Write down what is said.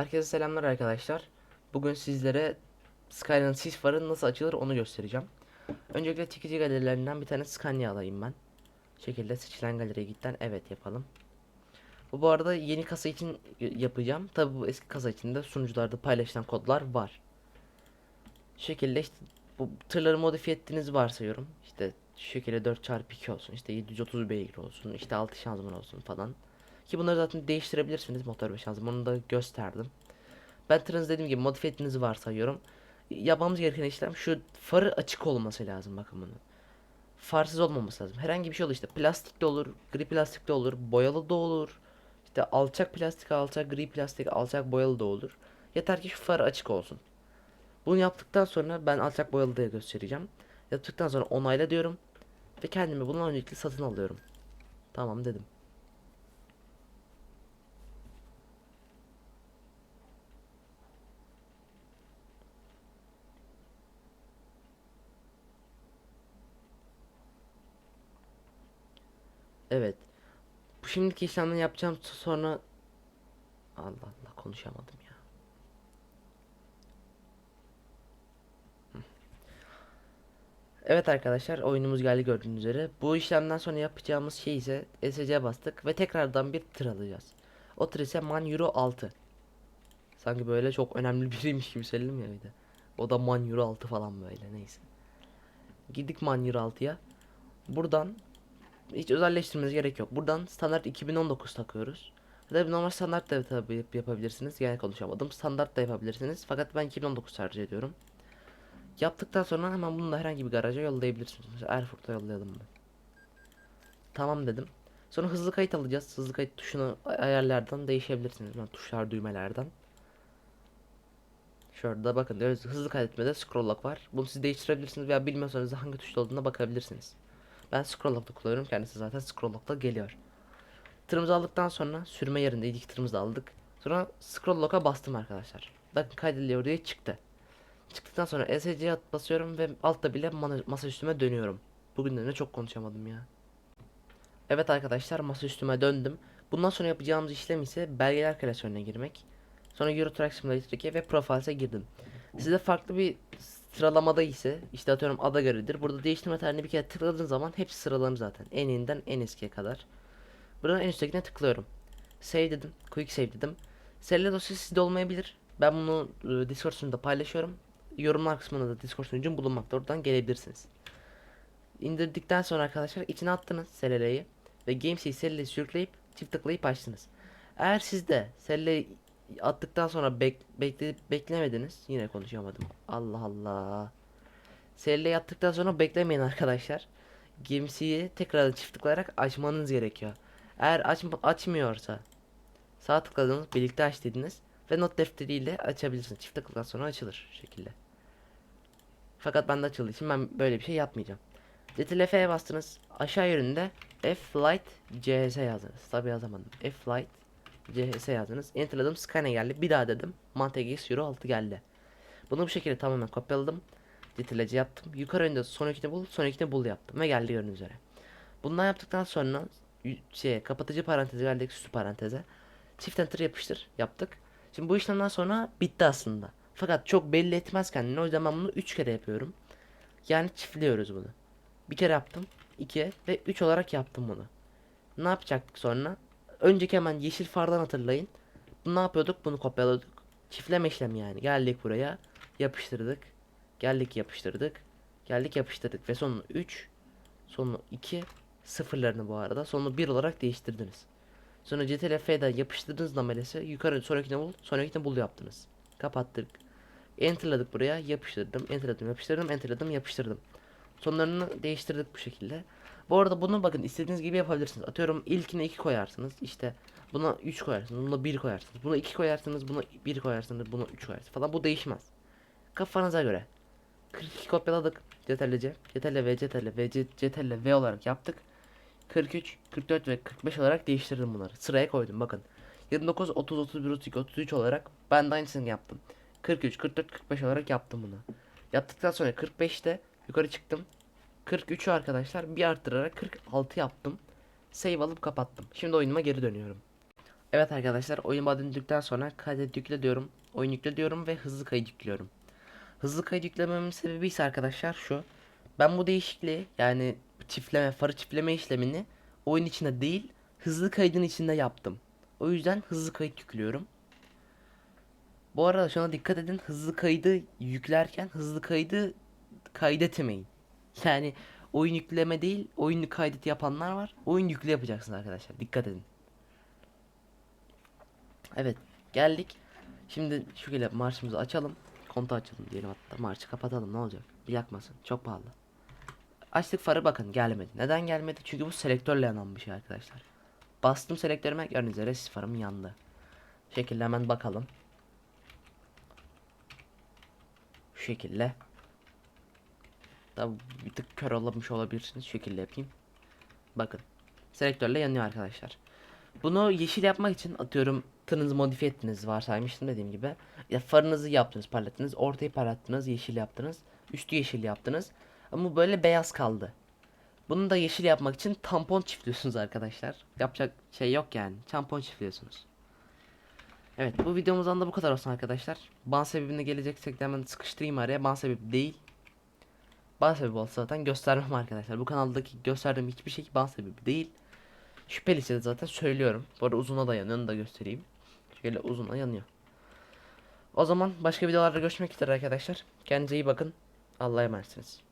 Herkese selamlar arkadaşlar. Bugün sizlere Skyline sis farı nasıl açılır onu göstereceğim. Öncelikle çekici galerilerinden bir tane Scania alayım ben. Şekilde seçilen galeriye gitten evet yapalım. Bu arada yeni kasa için yapacağım. Tabi bu eski kasa için de sunucularda paylaşılan kodlar var. Şekilde işte bu tırları modifiye ettiğinizi varsayıyorum. İşte şekilde 4x2 olsun, işte 730 beygir olsun, işte 6 şanzıman olsun falan. Ki bunları zaten değiştirebilirsiniz motor ve şanzımanı da gösterdim. Ben tırınız dediğim gibi modifiye ettiğinizi varsayıyorum. Yapmamız gereken işlem şu farı açık olması lazım bakın bunu. Farsız olmaması lazım. Herhangi bir şey olur işte plastik de olur, gri plastik de olur, boyalı da olur. İşte alçak plastik, alçak gri plastik, alçak boyalı da olur. Yeter ki şu far açık olsun. Bunu yaptıktan sonra ben alçak boyalı da göstereceğim. Yaptıktan sonra onayla diyorum. Ve kendimi bunun öncelikle satın alıyorum. Tamam dedim. Evet. Bu şimdiki işlemden yapacağım sonra Allah Allah konuşamadım ya. Evet arkadaşlar oyunumuz geldi gördüğünüz üzere. Bu işlemden sonra yapacağımız şey ise SC'ye bastık ve tekrardan bir tır alacağız. O tır ise Man Euro 6. Sanki böyle çok önemli biriymiş gibi söyledim ya bir de. O da Man Euro 6 falan böyle neyse. Gittik Man Euro 6'ya. Buradan hiç özelleştirmeniz gerek yok. Buradan standart 2019 takıyoruz. Da normal standart da tabii yap- yapabilirsiniz. Yani konuşamadım. Standart da yapabilirsiniz. Fakat ben 2019 tercih ediyorum. Yaptıktan sonra hemen bunu da herhangi bir garaja yollayabilirsiniz. Mesela Erfurt'a yollayalım mı? Tamam dedim. Sonra hızlı kayıt alacağız. Hızlı kayıt tuşunu ay- ayarlardan değişebilirsiniz. Yani tuşlar düğmelerden. Şurada bakın hızlı kaydetmede scroll lock var. Bunu siz değiştirebilirsiniz veya bilmiyorsanız hangi tuşta olduğuna bakabilirsiniz. Ben scroll lock'ta kullanıyorum. Kendisi zaten scroll lock'ta geliyor. Tırımızı aldıktan sonra sürme yerinde ilk tırımızı aldık. Sonra scroll lock'a bastım arkadaşlar. Bakın kaydediliyor diye çıktı. Çıktıktan sonra ESC'ye basıyorum ve altta bile masa üstüme dönüyorum. Bugün de çok konuşamadım ya. Evet arkadaşlar masa üstüme döndüm. Bundan sonra yapacağımız işlem ise belgeler klasörüne girmek. Sonra Euro Truck Simulator 2 ve Profiles'e girdim. Size farklı bir sıralamada ise işte atıyorum ada göredir. Burada değiştirme tarihini bir kere tıkladığın zaman hepsi sıralanır zaten. En iyiden en eskiye kadar. Buradan en üsttekine tıklıyorum. Save dedim. Quick save dedim. Selle dosyası sizde olmayabilir. Ben bunu e, Discord sunucunda paylaşıyorum. Yorumlar kısmında da Discord sunucum bulunmakta. Oradan gelebilirsiniz. İndirdikten sonra arkadaşlar içine attınız SLL'yi ve Games'i SLL'yi sürükleyip çift tıklayıp açtınız. Eğer siz de SLL'yi attıktan sonra bek bekle beklemediniz. Yine konuşamadım. Allah Allah. SLL'yi attıktan sonra beklemeyin arkadaşlar. Games'i tekrar çift tıklayarak açmanız gerekiyor. Eğer aç açmıyorsa sağ tıkladınız birlikte aç dediniz ve not defteriyle açabilirsiniz. Çift tıkladıktan sonra açılır şekilde. Fakat bende açıldığı için ben böyle bir şey yapmayacağım. Ctrl F'ye bastınız. Aşağı yönünde F-Light CS yazdınız. Tabi yazamadım. F-Light CS yazdınız. Enterladım. Scan'e geldi. Bir daha dedim. Mantegis Euro 6 geldi. Bunu bu şekilde tamamen kopyaladım. C yaptım. Yukarı önde son ikini bul, son ikini bul yaptım ve geldi gördüğünüz üzere. Bundan yaptıktan sonra şey kapatıcı parantezi geldik süslü paranteze. Çift enter yapıştır yaptık. Şimdi bu işlemden sonra bitti aslında. Fakat çok belli etmez kendini. O yüzden ben bunu 3 kere yapıyorum. Yani çiftliyoruz bunu. Bir kere yaptım. 2 ve 3 olarak yaptım bunu. Ne yapacaktık sonra? Önceki hemen yeşil fardan hatırlayın. Bunu ne yapıyorduk? Bunu kopyaladık. Çiftleme işlemi yani. Geldik buraya. Yapıştırdık. Geldik yapıştırdık. Geldik yapıştırdık ve sonunu 3 sonunu 2 sıfırlarını bu arada sonunu 1 olarak değiştirdiniz. Sonra CTRL F'den yapıştırdığınız namelesi yukarı sonrakine bul sonrakine bul yaptınız. Kapattık. Enterladık buraya yapıştırdım enterladım yapıştırdım enterladım yapıştırdım. Sonlarını değiştirdik bu şekilde. Bu arada bunu bakın istediğiniz gibi yapabilirsiniz. Atıyorum ilkine 2 koyarsınız. İşte buna 3 koyarsınız. Buna 1 koyarsınız. Buna 2 koyarsınız. Buna 1 koyarsınız. Buna 3 koyarsınız falan. Bu değişmez. Kafanıza göre. 42 kopyaladık. Ctrl C, Ctrl V, Ctrl V, C- Ctrl V olarak yaptık. 43, 44 ve 45 olarak değiştirdim bunları. Sıraya koydum bakın. 29, 30, 31, 32, 33 olarak ben de aynısını yaptım. 43, 44, 45 olarak yaptım bunu. Yaptıktan sonra 45'te yukarı çıktım. 43'ü arkadaşlar bir arttırarak 46 yaptım. Save alıp kapattım. Şimdi oyunuma geri dönüyorum. Evet arkadaşlar oyun döndükten sonra kaydet yükle diyorum. Oyun yükle diyorum ve hızlı kayıt yüklüyorum. Hızlı kayıt yüklememin sebebi ise arkadaşlar şu. Ben bu değişikliği yani çiftleme, farı çiftleme işlemini oyun içinde değil hızlı kaydın içinde yaptım. O yüzden hızlı kayıt yüklüyorum. Bu arada şuna dikkat edin hızlı kaydı yüklerken hızlı kaydı kaydetmeyin. Yani oyun yükleme değil oyun kaydet yapanlar var. Oyun yüklü yapacaksınız arkadaşlar dikkat edin. Evet geldik. Şimdi şekilde marşımızı açalım. Kontu açalım diyelim hatta. Marşı kapatalım ne olacak? Bir yakmasın. Çok pahalı. Açtık farı bakın gelmedi. Neden gelmedi? Çünkü bu selektörle yanan bir şey arkadaşlar. Bastım selektörüme gördüğünüz üzere sis farım yandı. Şekilde hemen bakalım. Şu şekilde. Tabi bir tık kör olmuş olabilirsiniz. Şekilde yapayım. Bakın. Selektörle yanıyor arkadaşlar. Bunu yeşil yapmak için atıyorum tırınızı modifiye ettiniz varsaymıştım dediğim gibi. Ya farınızı yaptınız parlattınız. Ortayı parlattınız yeşil yaptınız. Üstü yeşil yaptınız. Ama böyle beyaz kaldı. Bunu da yeşil yapmak için tampon çiftliyorsunuz arkadaşlar. Yapacak şey yok yani. Tampon çiftliyorsunuz. Evet bu videomuzdan da bu kadar olsun arkadaşlar. Ban sebebine geleceksek de hemen sıkıştırayım araya. Ban sebebi değil. Ban sebebi olsa zaten göstermem arkadaşlar. Bu kanaldaki gösterdiğim hiçbir şey ban sebebi değil. Şüpheliyse de zaten söylüyorum. Bu arada uzuna da yanıyor onu da göstereyim. Şöyle uzuna yanıyor. O zaman başka videolarda görüşmek üzere arkadaşlar. Kendinize iyi bakın. Allah'a emanetsiniz.